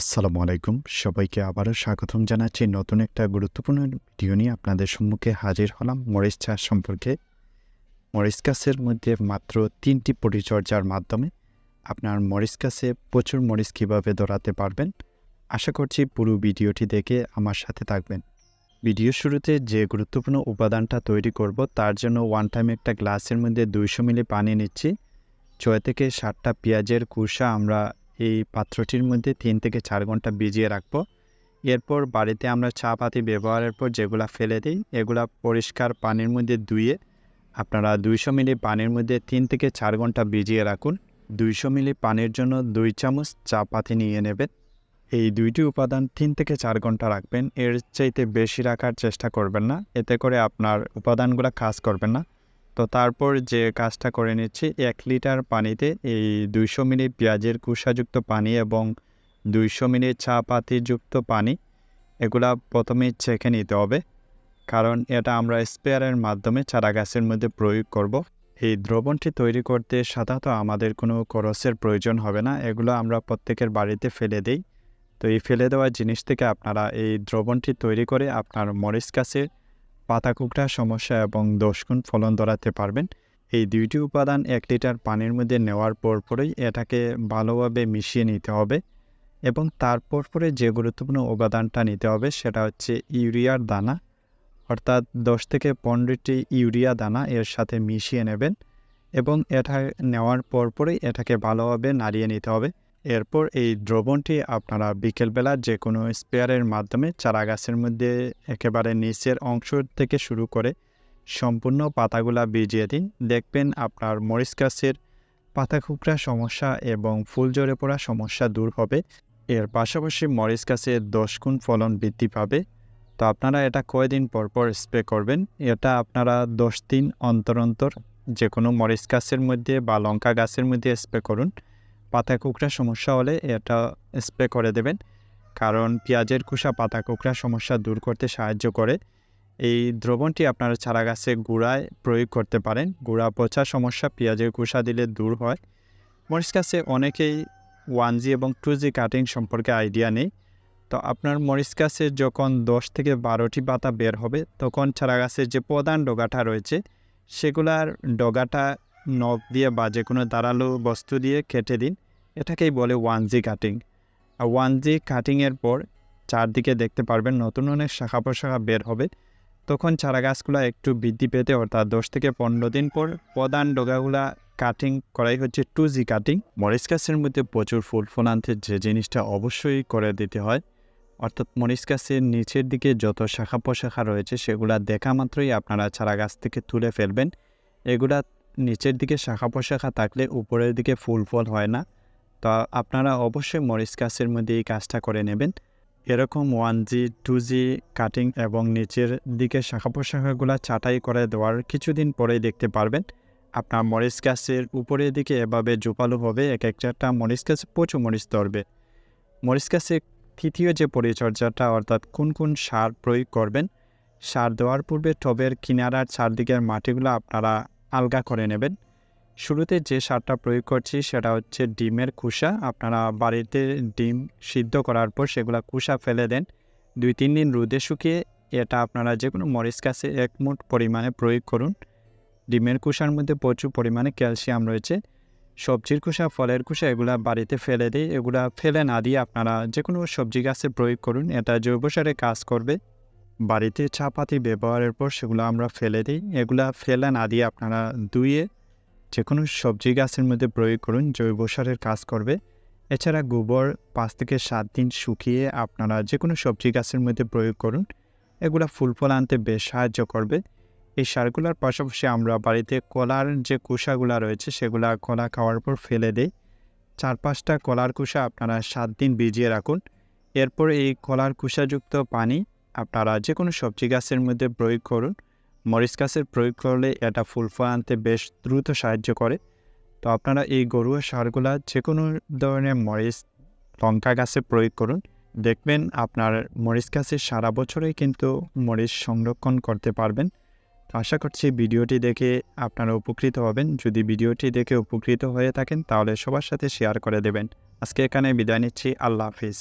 আসসালামু আলাইকুম। সবাইকে আবারও স্বাগতম জানাচ্ছি নতুন একটা গুরুত্বপূর্ণ ভিডিও নিয়ে আপনাদের সম্মুখে হাজির হলাম মরিচ চাষ সম্পর্কে। মরিচ গাছের মধ্যে মাত্র তিনটি পরিচর্যার মাধ্যমে আপনার মরিচ গাছে প্রচুর মরিচ কীভাবে দৌড়াতে পারবেন, আশা করছি পুরো ভিডিওটি দেখে আমার সাথে থাকবেন। ভিডিও শুরুতে যে গুরুত্বপূর্ণ উপাদানটা তৈরি করব, তার জন্য ওয়ান টাইম একটা গ্লাসের মধ্যে দুইশো মিলি পানি নিচ্ছি। ছয় থেকে সাতটা পেঁয়াজের কুসা আমরা এই পাত্রটির মধ্যে তিন থেকে চার ঘণ্টা ভিজিয়ে রাখব। এরপর বাড়িতে আমরা চা পাতি ব্যবহারের পর যেগুলা ফেলে দিই, এগুলা পরিষ্কার পানির মধ্যে ধুয়ে আপনারা দুইশো মিলি পানির মধ্যে তিন থেকে চার ঘণ্টা ভিজিয়ে রাখুন। দুইশো মিলি পানির জন্য দুই চামচ চা পাতি নিয়ে নেবেন। এই দুইটি উপাদান তিন থেকে চার ঘণ্টা রাখবেন। এর চাইতে বেশি রাখার চেষ্টা করবেন না। এতে করে আপনার উপাদানগুলো কাজ করবেন না। তো তারপর যে কাজটা করে নিচ্ছি, এক লিটার পানিতে এই দুইশো মিনিট পেঁয়াজের কুসাযুক্ত পানি এবং দুইশো মিনিট চা পাতিযুক্ত পানি, এগুলা প্রথমে চেখে নিতে হবে কারণ এটা আমরা স্পেয়ারের মাধ্যমে চারা গাছের মধ্যে প্রয়োগ করব। এই দ্রবণটি তৈরি করতে সাধারণত আমাদের কোনো খরচের প্রয়োজন হবে না, এগুলো আমরা প্রত্যেকের বাড়িতে ফেলে দিই তো এই ফেলে দেওয়া জিনিস থেকে আপনারা এই দ্রবণটি তৈরি করে আপনার মরিচ গাছের পাতা কুকড়া সমস্যা এবং দশগুণ ফলন ধরাতে পারবেন। এই দুইটি উপাদান এক লিটার পানির মধ্যে নেওয়ার পর পরেই এটাকে ভালোভাবে মিশিয়ে নিতে হবে এবং তারপর পরে যে গুরুত্বপূর্ণ উপাদানটা নিতে হবে সেটা হচ্ছে ইউরিয়ার দানা। অর্থাৎ দশ থেকে পনেরোটি ইউরিয়া দানা এর সাথে মিশিয়ে নেবেন এবং এটা নেওয়ার পর পরেই এটাকে ভালোভাবে নাড়িয়ে নিতে হবে। এরপর এই দ্রবণটি আপনারা বিকেলবেলা যে কোনো স্পেয়ারের মাধ্যমে চারা গাছের মধ্যে একেবারে নিচের অংশ থেকে শুরু করে সম্পূর্ণ পাতাগুলা ভিজিয়ে দিন। দেখবেন আপনার মরিচ গাছের পাতা সমস্যা এবং ফুল ঝরে পড়া সমস্যা দূর হবে। এর পাশাপাশি মরিচ গাছের দশ গুণ ফলন বৃদ্ধি পাবে। তো আপনারা এটা কয়দিন পর পর স্প্রে করবেন? এটা আপনারা দশ দিন অন্তর অন্তর যে কোনো মরিচ গাছের মধ্যে বা লঙ্কা গাছের মধ্যে স্প্রে করুন। পাতা কুকড়া সমস্যা হলে এটা স্প্রে করে দেবেন। কারণ পেঁয়াজের খোসা পাতা কুকড়া সমস্যা দূর করতে সাহায্য করে। এই দ্রবণটি আপনারা চারা গাছে গুঁড়ায় প্রয়োগ করতে পারেন। গুঁড়া পচা সমস্যা পেঁয়াজের খোসা দিলে দূর হয়। মরিচ গাছে অনেকেই ওয়ান জি এবং টু জি কাটিং সম্পর্কে আইডিয়া নেই। তো আপনার মরিচ গাছে যখন দশ থেকে বারোটি পাতা বের হবে, তখন চারা গাছের যে প্রধান ডগাটা রয়েছে, সেগুলার ডগাটা নখ দিয়ে বা যে কোনো দাঁড়াল বস্তু দিয়ে কেটে দিন। এটাকেই বলে ওয়ান জি কাটিং। আর ওয়ান জি কাটিংয়ের পর চারদিকে দেখতে পারবেন নতুন অনেক শাখা প্রশাখা বের হবে। তখন চারা গাছগুলো একটু বৃদ্ধি পেতে অর্থাৎ দশ থেকে পনেরো দিন পর প্রধান ডগাগুলা কাটিং করাই হচ্ছে টু জি কাটিং। মরিচ গাছের মধ্যে প্রচুর ফুল ফল আনতে যে জিনিসটা অবশ্যই করে দিতে হয়। অর্থাৎ মরিচ গাছের নিচের দিকে যত শাখা প্রশাখা রয়েছে সেগুলা দেখা মাত্রই আপনারা চারা গাছ থেকে তুলে ফেলবেন। এগুলা নিচের দিকে শাখা প্রশাখা থাকলে উপরের দিকে ফুল ফল হয় না। তো আপনারা অবশ্যই মরিচ গাছের মধ্যে এই কাজটা করে নেবেন। এরকম one G two G cutting এবং নিচের দিকে শাখা প্রশাখাগুলো ছাঁটাই করে দেওয়ার কিছুদিন পরেই দেখতে পারবেন। আপনার মরিচ গাছের উপরের দিকে এভাবে জোপালো হবে, এক একটা মরিচ গাছে প্রচুর মরিচ ধরবে। মরিচ গাছে তৃতীয় যে পরিচর্যাটা, অর্থাৎ কোন কোন সার প্রয়োগ করবেন, সার দেওয়ার পূর্বে টবের কিনারার চারদিকের মাটিগুলো আপনারা আলগা করে নেবেন। শুরুতে যে সারটা প্রয়োগ করছি সেটা হচ্ছে ডিমের কুসা আপনারা বাড়িতে ডিম সিদ্ধ করার পর সেগুলো কুসা ফেলে দেন। দুই, তিন দিন রোদে শুকিয়ে এটা আপনারা যে কোনো মরিচ গাছে এক মুঠ পরিমাণে প্রয়োগ করুন। ডিমের কুসার মধ্যে প্রচুর পরিমাণে ক্যালসিয়াম রয়েছে। সবজির কুসা ফলের কুসা এগুলা বাড়িতে ফেলে দিই এগুলা ফেলে না দিয়ে আপনারা যে কোনো সবজি গাছে প্রয়োগ করুন। এটা জৈব সারে কাজ করবে। বাড়িতে চা পাতি ব্যবহারের পর সেগুলো আমরা ফেলে দিই। এগুলা ফেলে না দিয়ে আপনারা ধুয়ে যে কোনো সবজি গাছের মধ্যে প্রয়োগ করুন, জৈব সারের কাজ করবে। এছাড়া গোবর পাঁচ থেকে সাত দিন শুকিয়ে আপনারা যে কোনো সবজি গাছের মধ্যে প্রয়োগ করুন। এগুলা ফুল ফল আনতে বেশ সাহায্য করবে। এই সারগুলোর পাশাপাশি আমরা বাড়িতে কলার যে কুসাগুলা রয়েছে সেগুলা কলা খাওয়ার পর ফেলে দিই। চার পাঁচটা কলার কুসা আপনারা সাত দিন ভিজিয়ে রাখুন। এরপর এই কলার কুসাযুক্ত পানি আপনারা যে কোনো সবজি গাছের মধ্যে প্রয়োগ করুন। মরিচ গাছের প্রয়োগ করলে এটা ফুল ফল আনতে বেশ দ্রুত সাহায্য করে। তো আপনারা এই গরুয়া সারগুলা যে কোনো ধরনের মরিচ, লঙ্কা গাছে প্রয়োগ করুন। দেখবেন আপনার মরিচ গাছে সারা বছরেই কিন্তু মরিচ সংরক্ষণ করতে পারবেন। তো আশা করছি ভিডিওটি দেখে আপনারা উপকৃত হবেন। যদি ভিডিওটি দেখে উপকৃত হয়ে থাকেন তাহলে সবার সাথে শেয়ার করে দেবেন। আজকে এখানে বিদায় নিচ্ছি। আল্লাহ হাফিজ।